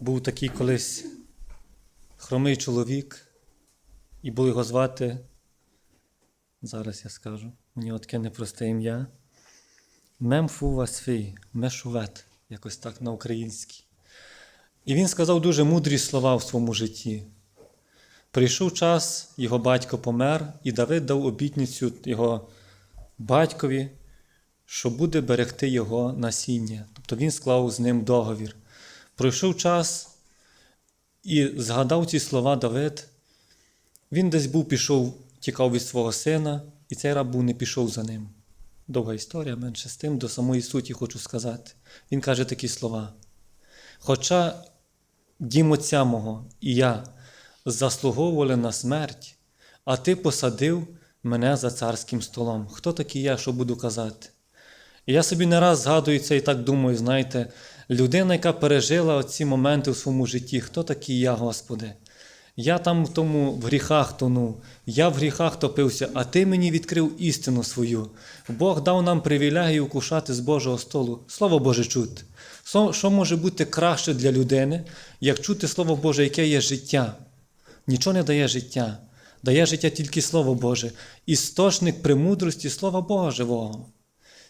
Був такий колись хромий чоловік, і було його звати, зараз я скажу, у нього таке непросте ім'я. Мемфу Васфій, Мешувет, якось так на українській. І він сказав дуже мудрі слова в своєму житті. Прийшов час, його батько помер, і Давид дав обітницю його батькові, що буде берегти його насіння. Тобто він склав з ним договір. Пройшов час і згадав ці слова Давид. Він десь був пішов, тікав від свого сина, і цей раб був не пішов за ним. Довга історія, менше з тим, до самої суті хочу сказати. Він каже такі слова. Хоча дім отця мого і я заслуговували на смерть, а ти посадив мене за царським столом. Хто такий я, що буду казати? І я собі не раз згадую це і так думаю, знаєте, людина, яка пережила ці моменти в своєму житті, хто такий я, Господи? Я там в тому в гріхах тонув, я в гріхах топився, а Ти мені відкрив істину свою. Бог дав нам привілегію кушати з Божого столу. Слово Боже чути. Що може бути краще для людини, як чути Слово Боже, яке є життя? Нічого не дає життя. Дає життя тільки Слово Боже. Істочник премудрості Слова Бога живого.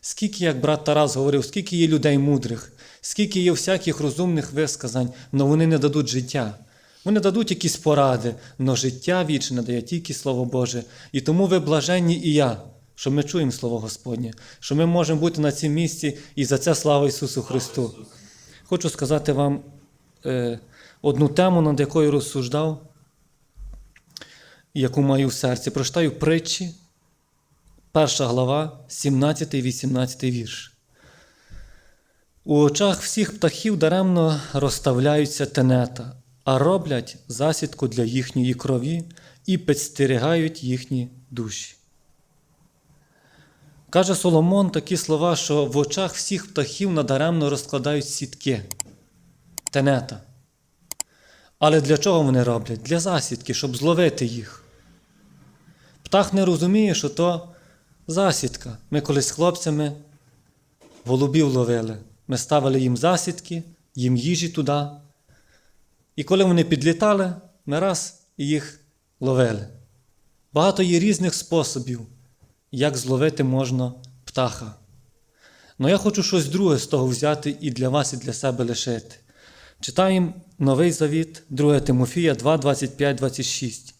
Скільки, як брат Тарас говорив, скільки є людей мудрих, скільки є всяких розумних висказань, але вони не дадуть життя. Вони дадуть якісь поради, але життя вічне дає тільки Слово Боже. І тому ви блаженні і я, що ми чуємо Слово Господнє, що ми можемо бути на цьому місці і за це слава Ісусу Христу. Хочу сказати вам е, одну тему, над якою розсуждав, яку маю в серці. Прочитаю притчі, перша глава, 17-18 вірш. У очах всіх птахів даремно розставляються тенета, а роблять засідку для їхньої крові і підстерігають їхні душі. Каже Соломон такі слова, що в очах всіх птахів надаремно розкладають сітки, тенета. Але для чого вони роблять? Для засідки, щоб зловити їх. Птах не розуміє, що то засідка. Ми колись з хлопцями голубів ловили. Ми ставили їм засідки, їм їжі туди. І коли вони підлітали, ми раз їх ловили. Багато є різних способів, як зловити можна птаха. Але я хочу щось друге з того взяти і для вас, і для себе лишити. Читаємо Новий Завіт, 2 Тимофія 2, 25, 26.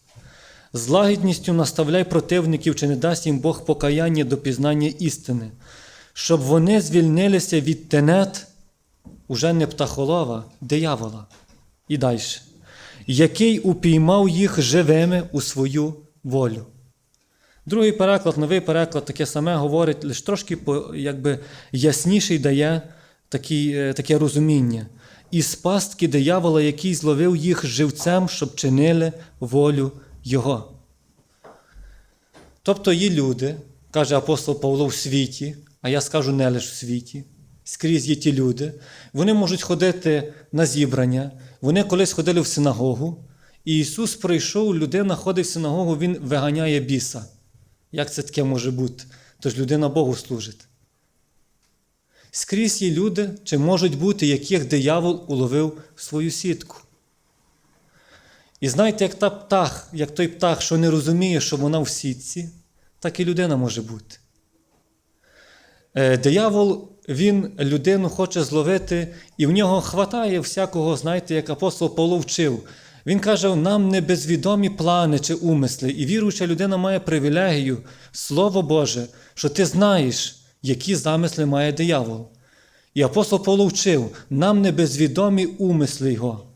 З лагідністю наставляй противників, чи не дасть їм Бог покаяння до пізнання істини, щоб вони звільнилися від тенет, уже не птахолова, диявола. І далі. Який упіймав їх живими у свою волю. Другий переклад, новий переклад, таке саме говорить, лише трошки якби, ясніший дає такі, е, таке розуміння. Із пастки диявола, який зловив їх живцем, щоб чинили волю Його. Тобто є люди, каже апостол Павло в світі, а я скажу не лише в світі, скрізь є ті люди, вони можуть ходити на зібрання, вони колись ходили в синагогу, і Ісус прийшов, людина ходить в синагогу, Він виганяє біса. Як це таке може бути? Тож людина Богу служить. Скрізь є люди, чи можуть бути, яких диявол уловив в свою сітку. І знаєте, як та птах, як той птах, що не розуміє, що вона в сітці, так і людина може бути. Е, Диявол, він людину хоче зловити, і в нього хватає всякого, знаєте, як апостол Павло вчив. Він каже, нам не безвідомі плани чи умисли, і віруюча людина має привілегію, Слово Боже, що ти знаєш, які замисли має диявол. І апостол Павло вчив, нам не безвідомі умисли Його.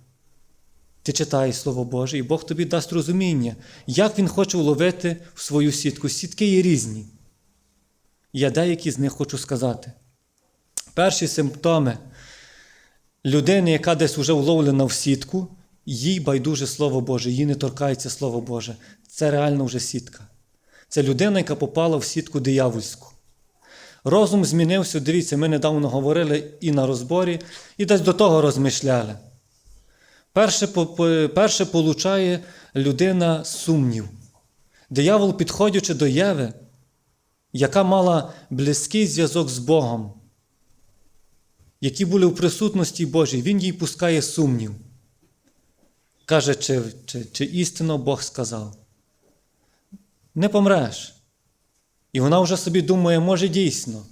Ти читаєш Слово Боже, і Бог тобі дасть розуміння, як Він хоче уловити в свою сітку. Сітки є різні. Я деякі з них хочу сказати. Перші симптоми людини, яка десь вже вловлена в сітку, їй байдуже Слово Боже, їй не торкається Слово Боже. Це реально вже сітка. Це людина, яка попала в сітку диявольську. Розум змінився, дивіться, ми недавно говорили і на розборі, і десь до того розмишляли. Перше, перше получає людина сумнів. Диявол, підходячи до Єви, яка мала близький зв'язок з Богом, які були в присутності Божій, він їй пускає сумнів. каже, чи, чи, чи істинно Бог сказав. Не помреш. І вона вже собі думає, може дійсно,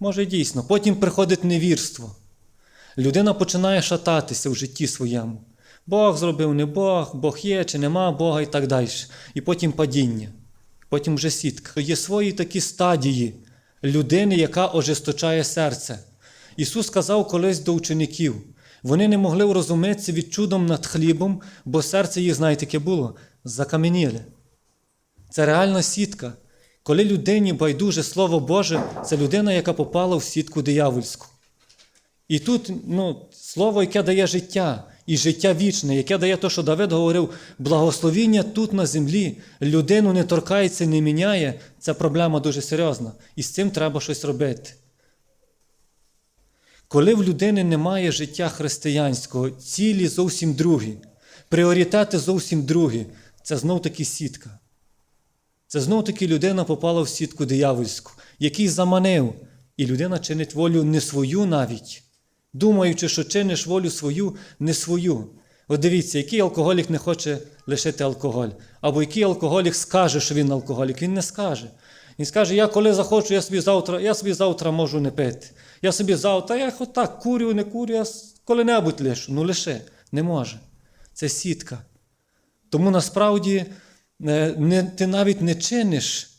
може дійсно. Потім приходить невірство. Людина починає шататися в житті своєму. Бог зробив не Бог, Бог є чи нема Бога і так далі. І потім падіння, потім вже сітка. Є свої такі стадії людини, яка ожесточає серце. Ісус сказав колись до учеників, вони не могли врозумитися від чудом над хлібом, бо серце їх, знаєте, яке було, закам'яніле. Це реальна сітка. Коли людині байдуже Слово Боже, це людина, яка попала в сітку диявольську. І тут ну, слово, яке дає життя, і життя вічне, яке дає те, що Давид говорив, благословіння тут на землі, людину не торкається, не міняє, це проблема дуже серйозна. І з цим треба щось робити. Коли в людини немає життя християнського, цілі зовсім другі, пріоритети зовсім другі, це знов таки сітка. Це знов таки людина попала в сітку диявольську, який заманив, і людина чинить волю не свою навіть, думаючи, що чиниш волю свою, не свою. От дивіться, який алкоголік не хоче лишити алкоголь, або який алкоголік скаже, що він алкоголік, він не скаже. Він скаже, я коли захочу, я собі завтра, я собі завтра можу не пити. Я собі завтра, я хоч так курю, не курю, я коли-небудь лишу. Ну лише, не може. Це сітка. Тому насправді е, не, ти навіть не чиниш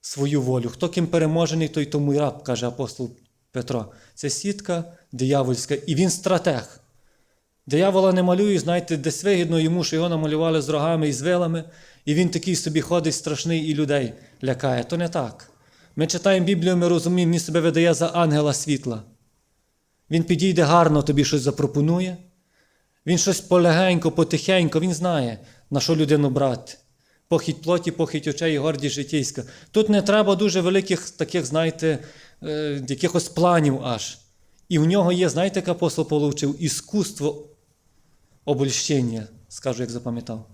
свою волю. Хто ким переможений, той тому й раб, каже апостол Петро. Це сітка диявольська, і він стратег. Диявола не малює, знаєте, десь вигідно йому, що його намалювали з рогами і з вилами, і він такий собі ходить страшний і людей лякає. То не так. Ми читаємо Біблію, ми розуміємо, він себе видає за ангела світла. Він підійде гарно, тобі щось запропонує. Він щось полегенько, потихенько, він знає, на що людину брати. Похідь плоті, похідь очей і гордість житейська. Тут не треба дуже великих таких, знаєте, е, якихось планів аж. І в нього є, знаєте, як апостол Павло вчив, іскусство обольщення, скажу, як запам'ятав.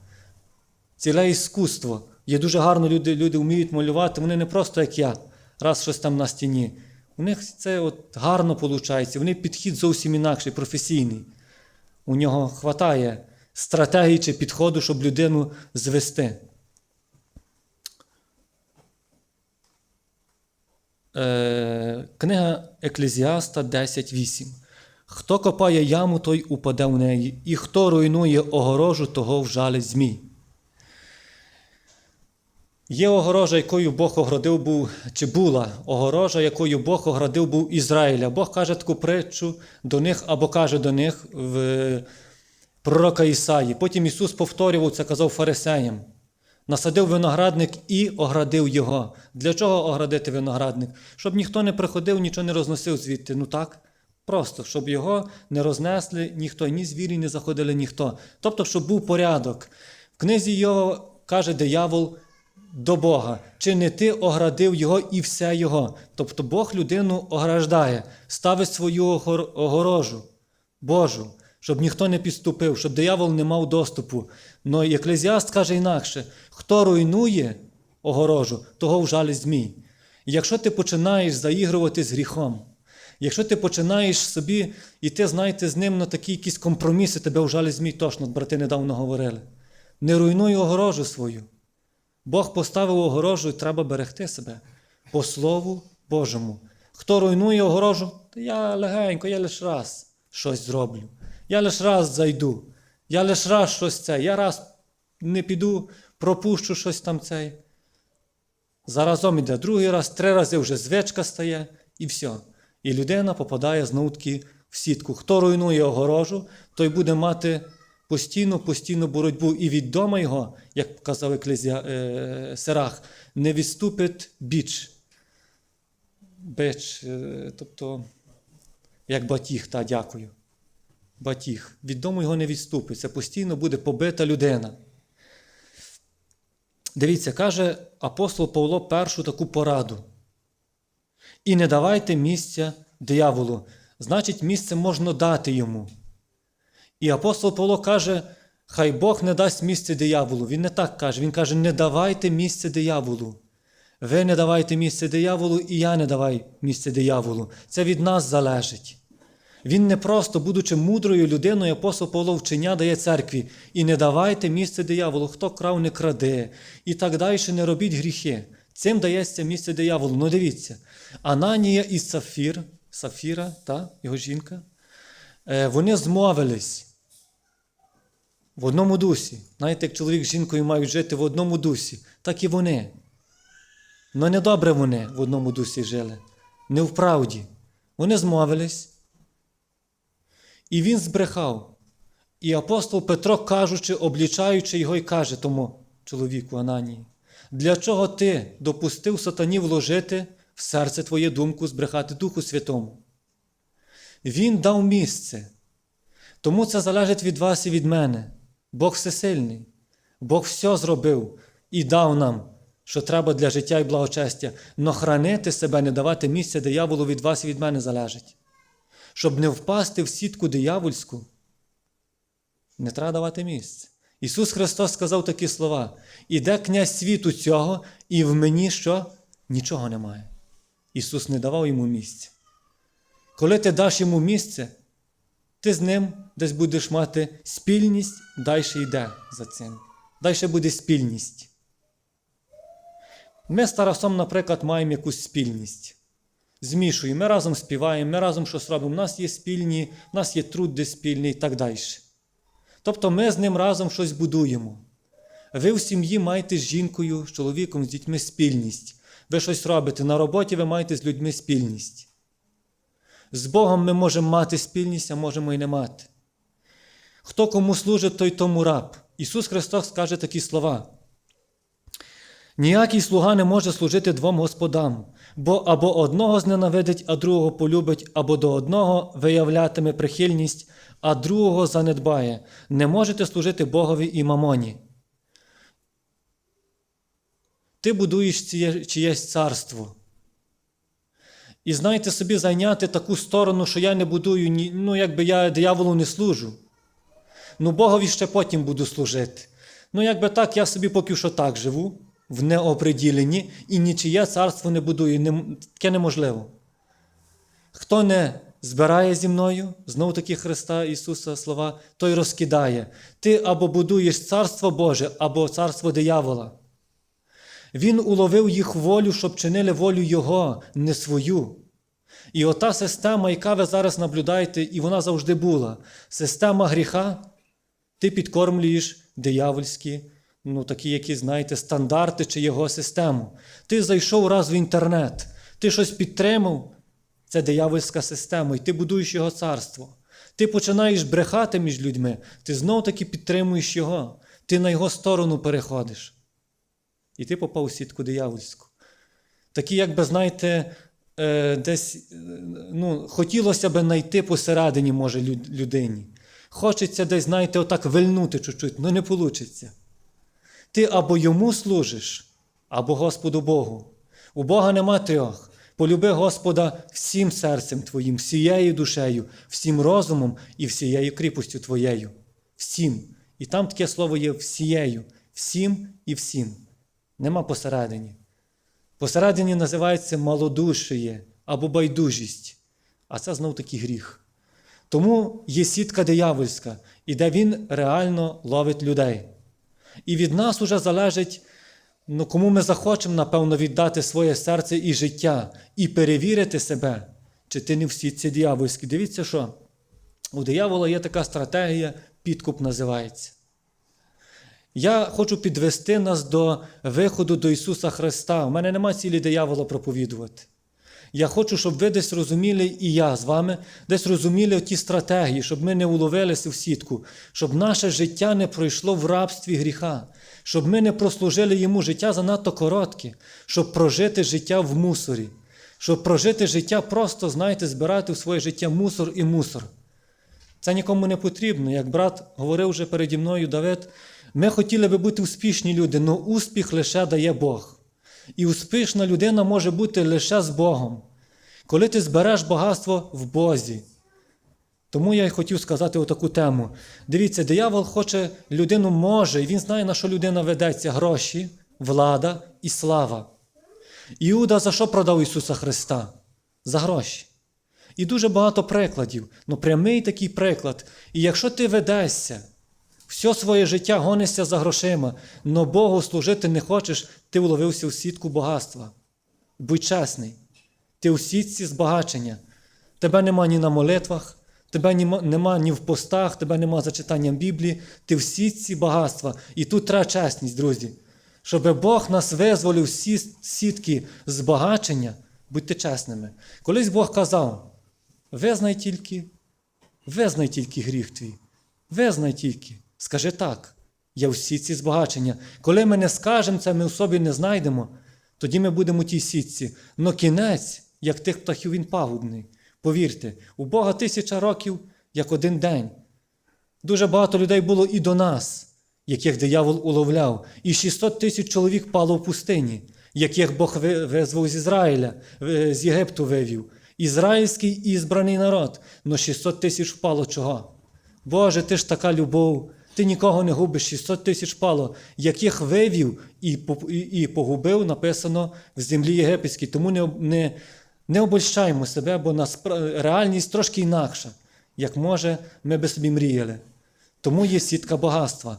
Ціле іскусство. Є дуже гарно люди, люди вміють малювати, вони не просто як я, раз щось там на стіні. У них це от гарно виходить, вони підхід зовсім інакший, професійний. У нього хватає стратегії чи підходу, щоб людину звести. Е, Книга Еклезіаста 10.8. Хто копає яму, той упаде в неї, і хто руйнує огорожу, того вжалить змій. Є огорожа, якою Бог оградив був, чи була огорожа, якою Бог оградив був Ізраїля. Бог каже таку притчу до них або каже до них в пророка Ісаї. Потім Ісус повторював це, казав фарисеям. Насадив виноградник і оградив його. Для чого оградити виноградник? Щоб ніхто не приходив, нічого не розносив звідти. Ну так? Просто, щоб його не рознесли ніхто, ні звірі не заходили ніхто. Тобто, щоб був порядок. В книзі його каже диявол до Бога, чи не ти оградив його і все його. Тобто Бог людину ограждає, ставить свою огорожу Божу, щоб ніхто не підступив, щоб диявол не мав доступу. Но Еклезіаст каже інакше: хто руйнує огорожу, того вжалить змій. І якщо ти починаєш заігрувати з гріхом, якщо ти починаєш собі іти, знаєте, з ним на такі якісь компроміси, тебе вжалить змій, точно, брати недавно говорили. Не руйнуй огорожу свою. Бог поставив огорожу і треба берегти себе по Слову Божому. Хто руйнує огорожу, то я легенько, я лише раз щось зроблю. Я лише раз зайду. Я лише раз щось це. Я раз не піду, пропущу щось там цей. Заразом іде другий раз, три рази вже звичка стає і все. І людина попадає знову в сітку. Хто руйнує огорожу, той буде мати постійну постійну боротьбу і від дома його, як казав Еклезія е, Серах, не відступить біч. Бич, е, тобто, як батіг, та дякую. Батіг. Від дому його не відступить. Це постійно буде побита людина. Дивіться, каже апостол Павло першу таку пораду. І не давайте місця дияволу. Значить, місце можна дати йому. І апостол Павло каже, хай Бог не дасть місце дияволу. Він не так каже, він каже, не давайте місце дияволу. Ви не давайте місце дияволу, і я не давай місце дияволу. Це від нас залежить. Він не просто, будучи мудрою людиною, апостол Павло вчення дає церкві. І не давайте місце дияволу, хто крав, не краде, і так далі не робіть гріхи. Цим дається місце дияволу. Ну дивіться, Ананія і Сафір, Сафіра, та, його жінка, е, вони змовились в одному дусі. Знаєте, як чоловік з жінкою мають жити в одному дусі, так і вони. Ну недобре вони в одному дусі жили, не в правді. Вони змовились. І він збрехав. І апостол Петро, кажучи, облічаючи його, і каже тому чоловіку Ананії, для чого ти допустив сатані вложити в серце твоє думку збрехати Духу Святому? Він дав місце. Тому це залежить від вас і від мене. Бог всесильний. Бог все зробив і дав нам, що треба для життя і благочестя. Но хранити себе, не давати місця дияволу від вас і від мене залежить. Щоб не впасти в сітку диявольську, не треба давати місце. Ісус Христос сказав такі слова: іде князь світу цього, і в мені що? Нічого немає. Ісус не давав йому місця. Коли ти даш йому місце, ти з ним десь будеш мати спільність, далі йде за цим. Далі буде спільність. Ми з Тарасом, наприклад, маємо якусь спільність. Змішуємо, ми разом співаємо, ми разом щось робимо. У нас є спільні, у нас є труд де спільний і так далі. Тобто ми з ним разом щось будуємо. Ви в сім'ї маєте з жінкою, з чоловіком, з дітьми спільність. Ви щось робите. На роботі ви маєте з людьми спільність. З Богом ми можемо мати спільність, а можемо і не мати. Хто кому служить, той тому раб. Ісус Христос каже такі слова. Ніякий слуга не може служити двом господам, бо або одного зненавидить, а другого полюбить, або до одного виявлятиме прихильність, а другого занедбає. Не можете служити Богові і мамоні. Ти будуєш чиєсь царство. І знаєте собі зайняти таку сторону, що я не будую, ну якби я дияволу не служу. Ну Богові ще потім буду служити. Ну, якби так, я собі поки що так живу, в неоприділенні, і нічиє царство не будую. Не, таке неможливо. Хто не збирає зі мною, знову таки Христа Ісуса слова, той розкидає. Ти або будуєш царство Боже, або царство диявола. Він уловив їх волю, щоб чинили волю Його, не свою. І ота система, яка ви зараз наблюдаєте, і вона завжди була. Система гріха, ти підкормлюєш диявольські, ну такі, які, знаєте, стандарти чи його систему. Ти зайшов раз в інтернет, ти щось підтримав, це диявольська система, і ти будуєш його царство. Ти починаєш брехати між людьми, ти знов таки підтримуєш його, ти на його сторону переходиш. І ти попав у сітку диявольську. Такі, якби, знаєте, е, десь е, ну, хотілося б знайти посередині, може, людині. Хочеться десь, знаєте, отак вильнути чуть-чуть, але не вийде. Ти або йому служиш, або Господу Богу. У Бога нема трьох. Полюби Господа всім серцем твоїм, всією душею, всім розумом і всією кріпостю твоєю. Всім. І там таке слово є всією, всім і всім. Нема посередині. Посередині називається малодушіє або байдужість, а це знов таки гріх. Тому є сітка диявольська, і де він реально ловить людей. І від нас уже залежить, ну, кому ми захочемо, напевно, віддати своє серце і життя, і перевірити себе, чи ти не в сітці диявольській. Дивіться, що у диявола є така стратегія, підкуп називається. Я хочу підвести нас до виходу до Ісуса Христа. У мене нема цілі диявола проповідувати. Я хочу, щоб ви десь розуміли, і я з вами десь розуміли ті стратегії, щоб ми не уловилися в сітку, щоб наше життя не пройшло в рабстві гріха, щоб ми не прослужили йому життя занадто коротке, щоб прожити життя в мусорі, щоб прожити життя просто, знаєте, збирати в своє життя мусор і мусор. Це нікому не потрібно. Як брат говорив вже переді мною Давид, ми хотіли би бути успішні люди, але успіх лише дає Бог. І успішна людина може бути лише з Богом, коли ти збереш багатство в Бозі. Тому я й хотів сказати отаку тему. Дивіться, диявол хоче, людину може, і він знає, на що людина ведеться: гроші, влада і слава. Іуда за що продав Ісуса Христа? За гроші. І дуже багато прикладів. Ну, прямий такий приклад. І якщо ти ведешся, все своє життя гонишся за грошима, но Богу служити не хочеш, ти уловився в сітку багатства. Будь чесний. Ти у сітці збагачення. Тебе нема ні на молитвах, тебе нема ні в постах, тебе нема за читанням Біблії, ти в сітці багатства. І тут треба чесність, друзі. Щоб Бог нас визволив з сі- сітки збагачення, будьте чесними. Колись Бог казав: визнай тільки, визнай тільки гріх твій, визнай тільки, скажи так, я в сітці збагачення. Коли ми не скажемо це, ми в собі не знайдемо, тоді ми будемо у тій сітці. Но кінець, як тих птахів, він пагубний. Повірте, у Бога тисяча років, як один день. Дуже багато людей було і до нас, яких диявол уловляв, і 600 тисяч чоловік пало в пустині, яких Бог визвав з Ізраїля, е, з Єгипту вивів. Ізраїльський ізбраний народ, но 600 тисяч впало чого? Боже, ти ж така любов, ти нікого не губиш, 600 тисяч впало, яких вивів і, і, погубив, написано в землі єгипетській. Тому не, не, не обольщаємо себе, бо наспра- реальність трошки інакша, як може, ми би собі мріяли. Тому є сітка багатства.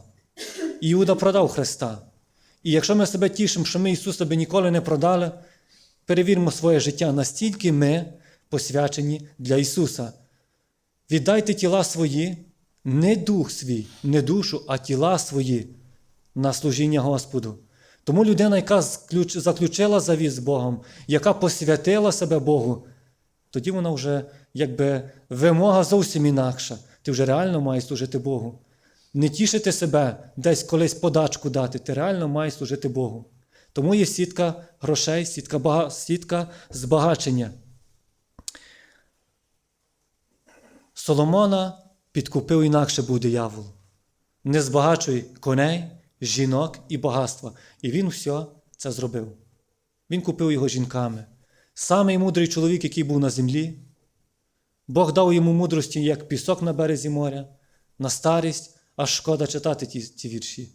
Іуда продав Христа. І якщо ми себе тішимо, що ми Ісуса би ніколи не продали, перевіримо своє життя, настільки ми посвячені для Ісуса. Віддайте тіла свої, не дух свій, не душу, а тіла свої на служіння Господу. Тому людина, яка заключила завіт з Богом, яка посвятила себе Богу, тоді вона вже якби вимога зовсім інакша. Ти вже реально маєш служити Богу. Не тішити себе, десь колись подачку дати, ти реально маєш служити Богу. Тому є сітка грошей, сітка, бага... сітка збагачення. Соломона підкупив інакше був диявол. Не збагачуй коней, жінок і багатства. І він все це зробив. Він купив його жінками. Самий мудрий чоловік, який був на землі. Бог дав йому мудрості, як пісок на березі моря, на старість, аж шкода читати ті, ті вірші.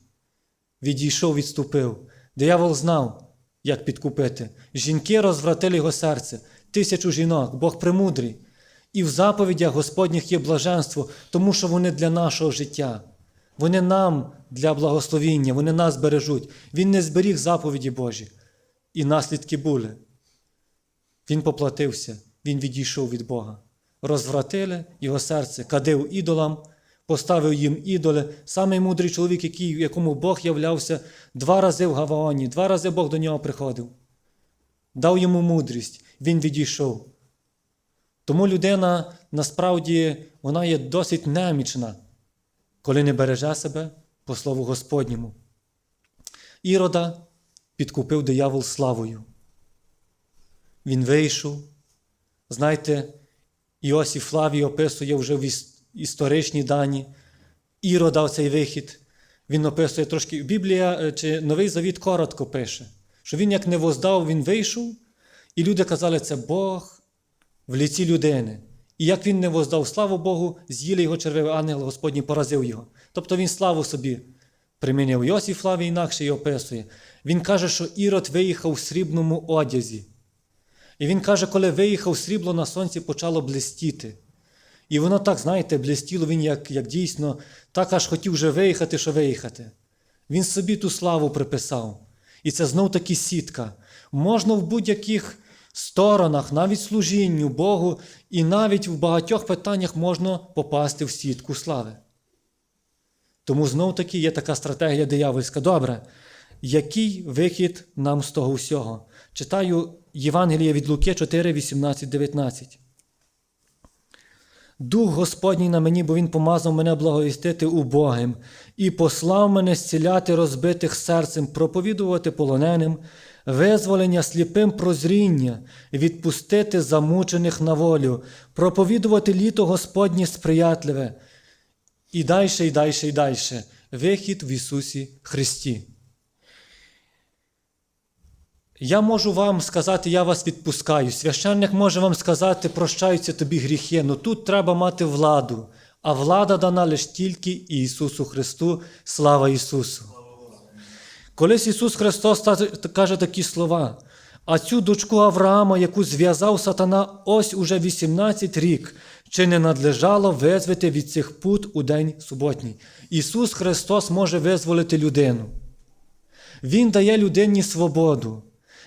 Відійшов, відступив. Диявол знав, як підкупити. Жінки розвратили його серце, тисячу жінок, Бог премудрий. І в заповідях Господніх є блаженство, тому що вони для нашого життя. Вони нам для благословіння, вони нас бережуть. Він не зберіг заповіді Божі. І наслідки були. Він поплатився, він відійшов від Бога. Розвратили його серце, кадив ідолам, поставив їм ідоли. Самий мудрий чоловік, який, якому Бог являвся два рази в Гаваоні, два рази Бог до нього приходив. Дав йому мудрість, він відійшов. Тому людина насправді вона є досить немічна, коли не береже себе по слову Господньому. Ірода підкупив диявол славою. Він вийшов. Знаєте, Іосиф Флавій описує вже в історичні дані. Іро дав цей вихід. Він описує трошки. Біблія е, чи Новий Завіт коротко пише, що він як не воздав, він вийшов, і люди казали, це Бог в ліці людини. І як він не воздав славу Богу, з'їли його червивий ангел, Господній поразив його. Тобто він славу собі примінив. Йосиф Флавій інакше її описує. Він каже, що Ірод виїхав в срібному одязі. І він каже, коли виїхав, срібло на сонці почало блистіти. І воно так, знаєте, блистіло, він як, як дійсно так аж хотів вже виїхати, що виїхати. Він собі ту славу приписав. І це знов таки сітка. Можна в будь-яких сторонах, навіть служінню Богу, і навіть в багатьох питаннях можна попасти в сітку слави. Тому знов таки є така стратегія диявольська. Добре, який вихід нам з того всього? Читаю Євангеліє від Луки 4, 18, 19. Дух Господній на мені, бо Він помазав мене благовістити убогим і послав мене зціляти розбитих серцем, проповідувати полоненим, визволення сліпим прозріння, відпустити замучених на волю, проповідувати літо Господнє сприятливе. І далі, і далі, і далі. Вихід в Ісусі Христі. Я можу вам сказати, я вас відпускаю. Священник може вам сказати, прощаються тобі гріхи. Ну тут треба мати владу. А влада дана лише тільки Ісусу Христу. Слава Ісусу! Колись Ісус Христос каже такі слова. А цю дочку Авраама, яку зв'язав сатана ось уже 18 рік, чи не надлежало визвити від цих пут у день суботній? Ісус Христос може визволити людину. Він дає людині свободу.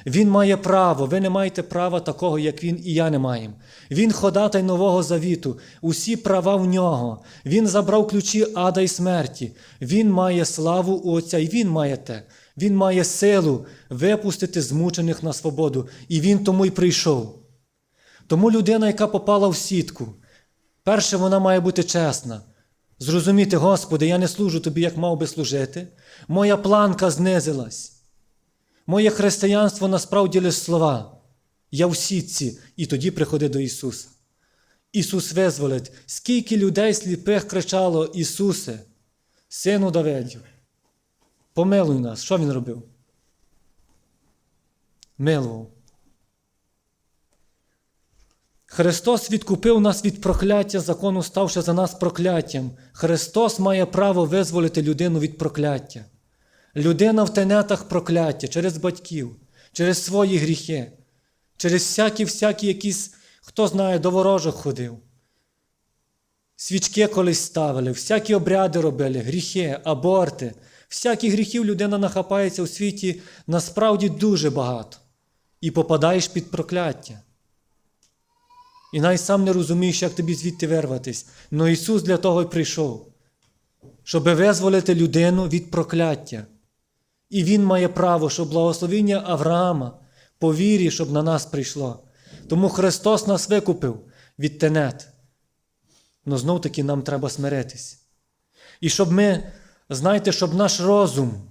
Він має право, ви не маєте права такого, як він, і я не маємо. Він ходатай Нового Завіту, усі права в нього. Він забрав ключі ада і смерті. Він має славу у Отця, і він має те. Він має силу випустити змучених на свободу. І він тому й прийшов. Тому людина, яка попала в сітку, перше, вона має бути чесна. Зрозуміти, Господи, я не служу тобі, як мав би служити. Моя планка знизилась. Моє християнство насправді лише слова. Я в сітці, і тоді приходи до Ісуса. Ісус визволить, скільки людей сліпих кричало Ісусе, Сину Давидів, помилуй нас. Що Він робив? Милував. Христос відкупив нас від прокляття закону, ставши за нас прокляттям. Христос має право визволити людину від прокляття. Людина в тенетах прокляття через батьків, через свої гріхи, через всякі всякі якісь, хто знає, до ворожок ходив. Свічки колись ставили, всякі обряди робили, гріхи, аборти. Всяких гріхів людина нахапається у світі насправді дуже багато. І попадаєш під прокляття. І навіть сам не розумієш, як тобі звідти вирватись. Но Ісус для того й прийшов, щоб визволити людину від прокляття. І Він має право, щоб благословіння Авраама по вірі, щоб на нас прийшло. Тому Христос нас викупив від тенет. Но знов таки нам треба смиритись. І щоб ми, знаєте, щоб наш розум,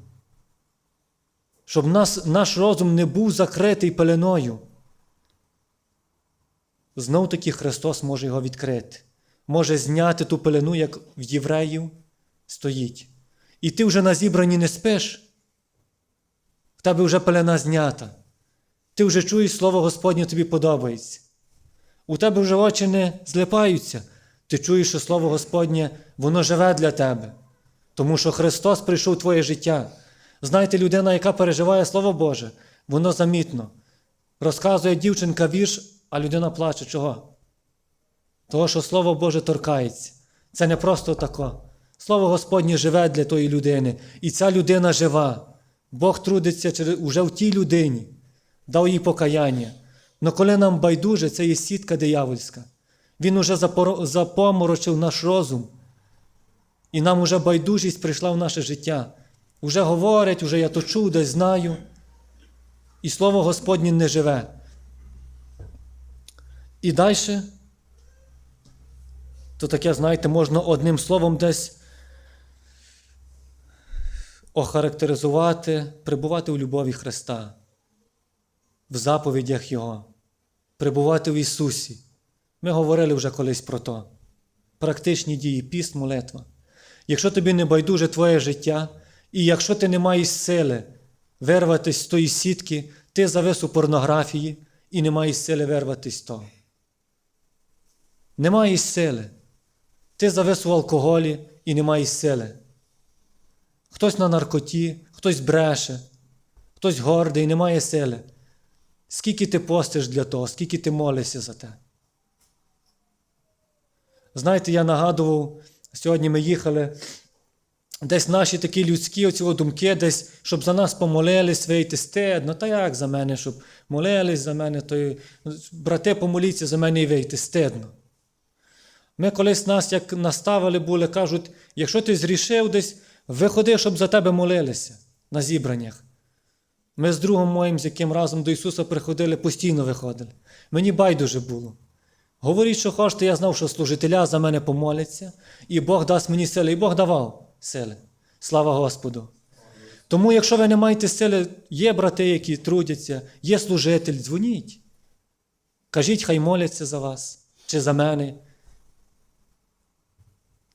щоб нас, наш розум не був закритий пеленою. Знов таки Христос може його відкрити, може зняти ту пелену, як в євреїв стоїть. І ти вже на зібранні не спиш, в тебе вже пелена знята. Ти вже чуєш Слово Господнє тобі подобається. У тебе вже очі не злипаються. Ти чуєш, що Слово Господнє, воно живе для тебе, тому що Христос прийшов в твоє життя. Знаєте, людина, яка переживає Слово Боже, воно замітно. Розказує дівчинка вірш, а людина плаче. Чого? Того, що Слово Боже торкається. Це не просто тако. Слово Господнє живе для тої людини, і ця людина жива. Бог трудиться уже в тій людині, дав їй покаяння. Но коли нам байдуже, це є сітка диявольська. Він уже запоморочив наш розум, і нам уже байдужість прийшла в наше життя. Уже говорять, уже я то чув, десь знаю. І Слово Господнє не живе. І далі, то таке, знаєте, можна одним словом десь охарактеризувати, прибувати у любові Христа, в заповідях Його, прибувати в Ісусі. Ми говорили вже колись про то. Практичні дії, піст, молитва. Якщо тобі не байдуже твоє життя, і якщо ти не маєш сили вирватися з тої сітки, ти завис у порнографії і не маєш сили вирватися з того. Не маєш сили. Ти завис у алкоголі і не маєш сили. Хтось на наркоті, хтось бреше, хтось гордий, не має сили. Скільки ти постиш для того, скільки ти молишся за те. Знаєте, я нагадував, сьогодні ми їхали, десь наші такі людські оці думки, десь, щоб за нас помолились, вийти стидно, та як за мене, щоб молились за мене, то брати, помоліться за мене і вийти стидно. Ми колись нас як наставили були, кажуть, якщо ти зрішив десь, виходи, щоб за тебе молилися на зібраннях. Ми з другом моїм, з яким разом до Ісуса приходили, постійно виходили. Мені байдуже було. Говоріть, що хочете, я знав, що служителя за мене помоляться, і Бог дасть мені сили, і Бог давав сили. Слава Господу. Тому, якщо ви не маєте сили, є брати, які трудяться, є служитель, дзвоніть. Кажіть, хай моляться за вас чи за мене.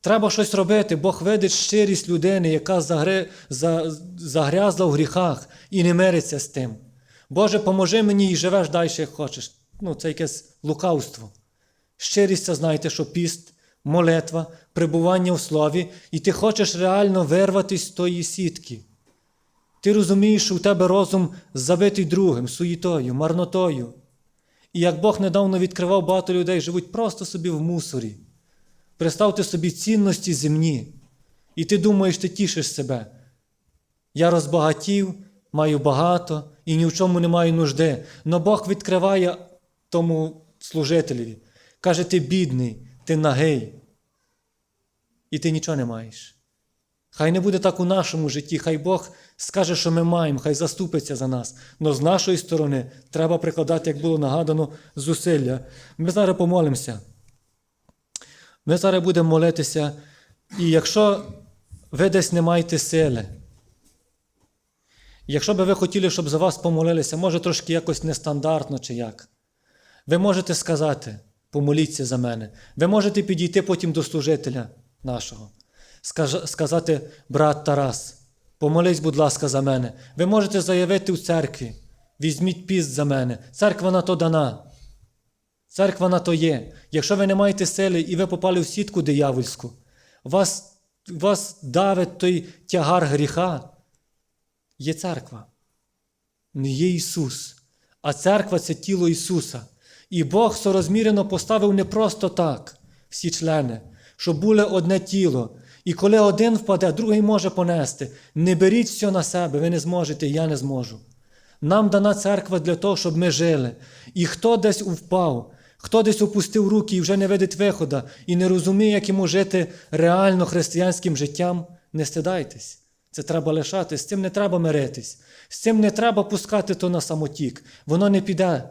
Треба щось робити, Бог видить щирість людини, яка загрязла в гріхах і не мириться з тим. Боже, поможи мені і живеш далі, як хочеш. Ну, Це якесь лукавство. Щирість це знаєте, що піст, молитва, прибування в слові, і ти хочеш реально вирватися з тої сітки. Ти розумієш, що у тебе розум забитий другим, суєтою, марнотою. І як Бог недавно відкривав, багато людей живуть просто собі в мусорі. Представте собі цінності земні. І ти думаєш, ти тішиш себе. Я розбагатів, маю багато і ні в чому не маю нужди. Но Бог відкриває тому служителеві. Каже, ти бідний, ти нагий. І ти нічого не маєш. Хай не буде так у нашому житті, хай Бог скаже, що ми маємо, хай заступиться за нас. Но з нашої сторони треба прикладати, як було нагадано, зусилля. Ми зараз помолимося. Ми зараз будемо молитися, і якщо ви десь не маєте сили, якщо би ви хотіли, щоб за вас помолилися, може трошки якось нестандартно чи як, ви можете сказати, помоліться за мене. Ви можете підійти потім до служителя нашого, сказати, брат Тарас, помолись, будь ласка, за мене. Ви можете заявити у церкві, візьміть піст за мене. Церква на то дана. Церква на то є. Якщо ви не маєте сили і ви попали в сітку диявольську, вас, вас давить той тягар гріха, є церква. Не є Ісус. А церква це тіло Ісуса. І Бог сорозмірено поставив не просто так всі члени, щоб було одне тіло. І коли один впаде, другий може понести. Не беріть все на себе, ви не зможете, я не зможу. Нам дана церква для того, щоб ми жили. І хто десь впав, хто десь опустив руки і вже не видить виходу, і не розуміє, як йому жити реально християнським життям, не стидайтесь. Це треба лишати, з цим не треба миритись, з цим не треба пускати то на самотік. Воно не піде.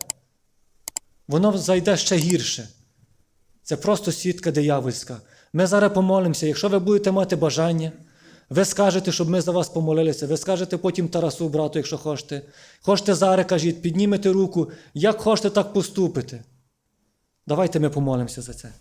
Воно зайде ще гірше. Це просто сітка диявольська. Ми зараз помолимося. Якщо ви будете мати бажання, ви скажете, щоб ми за вас помолилися. Ви скажете потім Тарасу, брату, якщо хочете. Хочете зараз, кажіть, піднімете руку, як хочете, так поступите. Давайте ми помолимося за це.